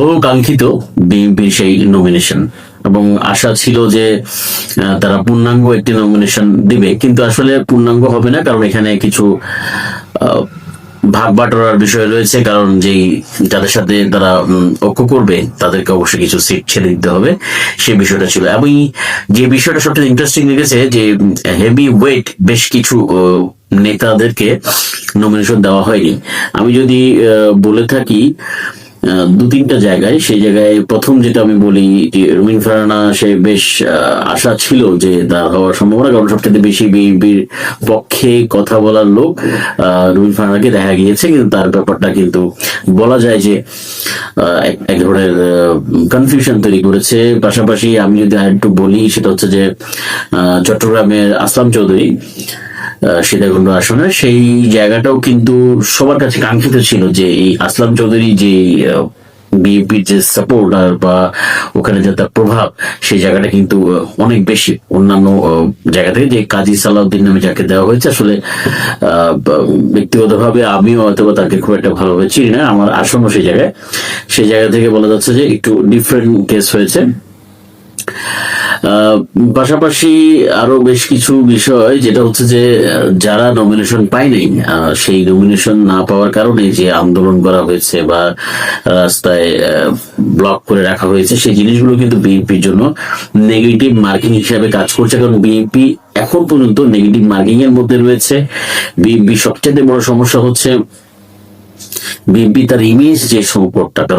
বহু কাঙ্ক্ষিত বিএনপির সেই নমিনেশন এবং আশা ছিল যে তারা পূর্ণাঙ্গ একটি নমিনেশন দিবে। কিন্তু আসলে পূর্ণাঙ্গ হবে না, কারণ এখানে কিছু ভাগ বাটোয়ারার বিষয় রয়েছে। কারণ যেই, যাদের সাথে তারা ঐক্য করবে, তাদেরকে অবশ্যই কিছু সিট ছেড়ে দিতে হবে। সেই বিষয়টা ছিল। এবং যে বিষয়টা সবচেয়ে ইন্টারেস্টিং লেগেছে, যে হেভি ওয়েট বেশ কিছু নেতাদেরকে নমিনেশন দেওয়া হয়নি। আমি যদি বলে থাকি দু তিনটা জায়গায়। সেই জায়গায় প্রথম যেটা আমি বলি যে রুমিন ফারানা, সে বেশ আশা ছিল যে তার হওয়ার সম্ভাবনা, কারণ সবচেয়ে বেশি বিএনপির পক্ষে কথা বলার লোক রুমিন ফারানাকে দেখা গিয়েছে, কিন্তু তার ব্যাপারটা কিন্তু বলা যায় যে এক- ধরনের কনফিউশন তৈরি করেছে। পাশাপাশি আমি যদি আরেকটু বলি, সেটা হচ্ছে যে চট্টগ্রামের আসলাম চৌধুরী সীতাকুণ্ড আসনে, সেই জায়গাটাও কিন্তু সবার কাছে কাঙ্ক্ষিত ছিল যে এই আসলাম চৌধুরী যে বিএনপির যে সাপোর্ট বা ওখানে যে তার প্রভাব, সেই জায়গাটা কিন্তু অনেক বেশি। অন্যান্য জায়গা থেকে যে কাজী সালাউদ্দিন নামে যাকে দেওয়া হয়েছে, আসলে ব্যক্তিগতভাবে আমিও হয়তো তাকে খুব একটা ভালোভাবে চিনি না, আমার আসনও সেই জায়গায়। সেই জায়গা থেকে বলা যাচ্ছে যে একটু ডিফারেন্ট কেস হয়েছে। পাশাপাশি আরও বেশ কিছু বিষয়, যেটা হচ্ছে যে, যারা নমিনেশন পায়নি সেই নমিনেশন না পাওয়ার কারণে যে আন্দোলন করা হয়েছে বা রাস্তায় ব্লক করে রাখা হয়েছে, সেই জিনিসগুলো কিন্তু বিএনপির জন্য নেগেটিভ মার্কিং হিসাবে কাজ করছে। কারণ বিএনপি এখন পর্যন্ত নেগেটিভ মার্কিং এর মধ্যে রয়েছে। বিএনপি সবচেয়ে বড় সমস্যা হচ্ছে বিএনপি তার ইমেজ যে সংকটটা